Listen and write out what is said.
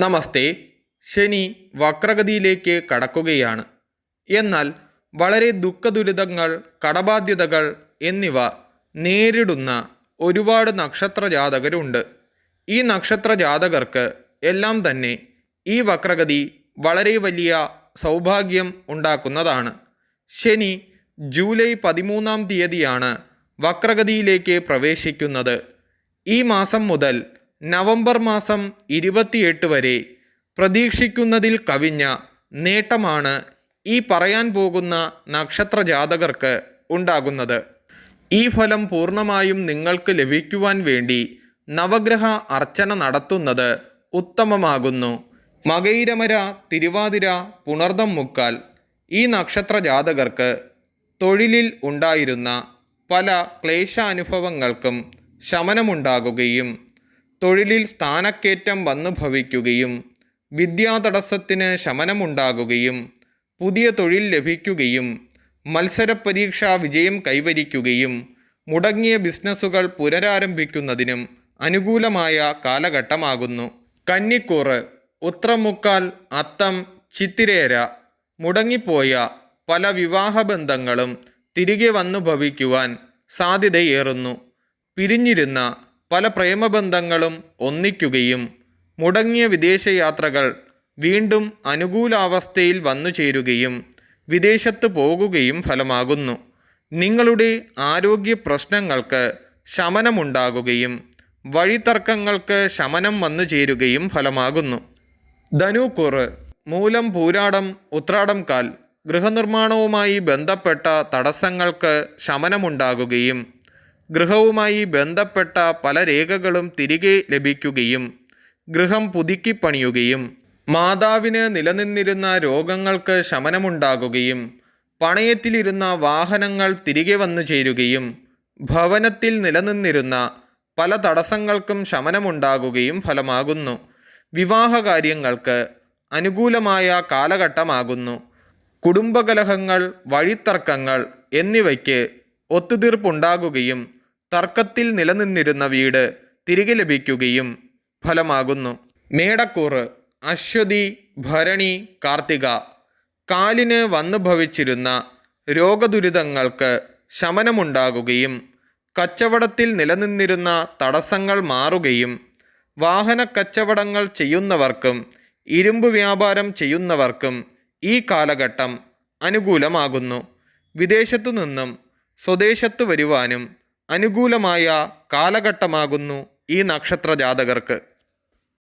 നമസ്തേ. ശനി വക്രഗതിയിലേക്ക് കടക്കുകയാണ്. എന്നാൽ വളരെ ദുഃഖദുരിതങ്ങൾ കടബാധ്യതകൾ എന്നിവ നേരിടുന്ന ഒരുപാട് നക്ഷത്ര ജാതകരുണ്ട് ഈ നക്ഷത്ര ജാതകർക്ക് എല്ലാം തന്നെ ഈ വക്രഗതി വളരെ വലിയ സൗഭാഗ്യം ഉണ്ടാക്കുന്നതാണ്. ശനി ജൂലൈ പതിമൂന്നാം തീയതിയാണ് വക്രഗതിയിലേക്ക് പ്രവേശിക്കുന്നത്. ഈ മാസം മുതൽ നവംബർ മാസം ഇരുപത്തിയെട്ട് വരെ പ്രതീക്ഷിക്കുന്നതിൽ കവിഞ്ഞ നേട്ടമാണ് ഈ പറയാൻ പോകുന്ന നക്ഷത്ര ജാതകർക്ക് ഉണ്ടാകുന്നത്. ഈ ഫലം പൂർണമായും നിങ്ങൾക്ക് ലഭിക്കുവാൻ വേണ്ടി നവഗ്രഹ അർച്ചന നടത്തുന്നത് ഉത്തമമാകുന്നു. മകൈരമര തിരുവാതിര പുണർദം മുക്കാൽ ഈ നക്ഷത്ര ജാതകർക്ക് തൊഴിലിൽ ഉണ്ടായിരുന്ന പല ക്ലേശാനുഭവങ്ങൾക്കും ശമനമുണ്ടാകുകയും തൊഴിലിൽ സ്ഥാനക്കയറ്റം വന്നു ഭവിക്കുകയും വിദ്യാതടസ്സത്തിന് ശമനമുണ്ടാകുകയും പുതിയ തൊഴിൽ ലഭിക്കുകയും മത്സര പരീക്ഷാ വിജയം കൈവരിക്കുകയും മുടങ്ങിയ ബിസിനസ്സുകൾ പുനരാരംഭിക്കുന്നതിനും അനുകൂലമായ കാലഘട്ടമാകുന്നു. കന്നിക്കൂറ് ഉത്രമുക്കാൽ അത്തം ചിത്തിരേര മുടങ്ങിപ്പോയ പല വിവാഹബന്ധങ്ങളും തിരികെ വന്നു ഭവിക്കുവാൻ സാധ്യതയേറുന്നു. പിരിഞ്ഞിരുന്ന പല പ്രേമബന്ധങ്ങളും ഒന്നിക്കുകയും മുടങ്ങിയ വിദേശയാത്രകൾ വീണ്ടും അനുകൂലാവസ്ഥയിൽ വന്നു ചേരുകയും വിദേശത്ത് പോകുകയും ഫലമാകുന്നു. നിങ്ങളുടെ ആരോഗ്യ പ്രശ്നങ്ങൾക്ക് ശമനമുണ്ടാകുകയും വഴിത്തർക്കങ്ങൾക്ക് ശമനം വന്നു ചേരുകയും ഫലമാകുന്നു. ധനുക്കുറ് മൂലം പൂരാടം ഉത്രാടം കാൽ ഗൃഹനിർമ്മാണവുമായി ബന്ധപ്പെട്ട തടസ്സങ്ങൾക്ക് ശമനമുണ്ടാകുകയും ഗൃഹവുമായി ബന്ധപ്പെട്ട പല രേഖകളും തിരികെ ലഭിക്കുകയും ഗൃഹം പുതുക്കിപ്പണിയുകയും മാതാവിന് നിലനിന്നിരുന്ന രോഗങ്ങൾക്ക് ശമനമുണ്ടാകുകയും പണയത്തിലിരുന്ന വാഹനങ്ങൾ തിരികെ വന്നു ചേരുകയും ഭവനത്തിൽ നിലനിന്നിരുന്ന പല തടസ്സങ്ങൾക്കും ശമനമുണ്ടാകുകയും ഫലമാകുന്നു. വിവാഹകാര്യങ്ങൾക്ക് അനുകൂലമായ കാലഘട്ടമാകുന്നു. കുടുംബകലഹങ്ങൾ വഴിത്തർക്കങ്ങൾ എന്നിവയ്ക്ക് ഒത്തുതീർപ്പുണ്ടാകുകയും തർക്കത്തിൽ നിലനിന്നിരുന്ന വീട് തിരികെ ലഭിക്കുകയും ഫലമാകുന്നു. മേടക്കൂറ് അശ്വതി ഭരണി കാർത്തിക. കാലിന് വന്നു ഭവിച്ചിരുന്ന രോഗദുരിതങ്ങൾക്ക് ശമനമുണ്ടാകുകയും കച്ചവടത്തിൽ നിലനിന്നിരുന്ന തടസ്സങ്ങൾ മാറുകയും വാഹന കച്ചവടങ്ങൾ ചെയ്യുന്നവർക്കും ഇരുമ്പ് വ്യാപാരം ചെയ്യുന്നവർക്കും ഈ കാലഘട്ടം അനുകൂലമാകുന്നു. വിദേശത്തു നിന്നും സ്വദേശത്തു വരുവാനും അനുകൂലമായ കാലഘട്ടമാകുന്നു ഈ നക്ഷത്ര ജാതകർക്ക്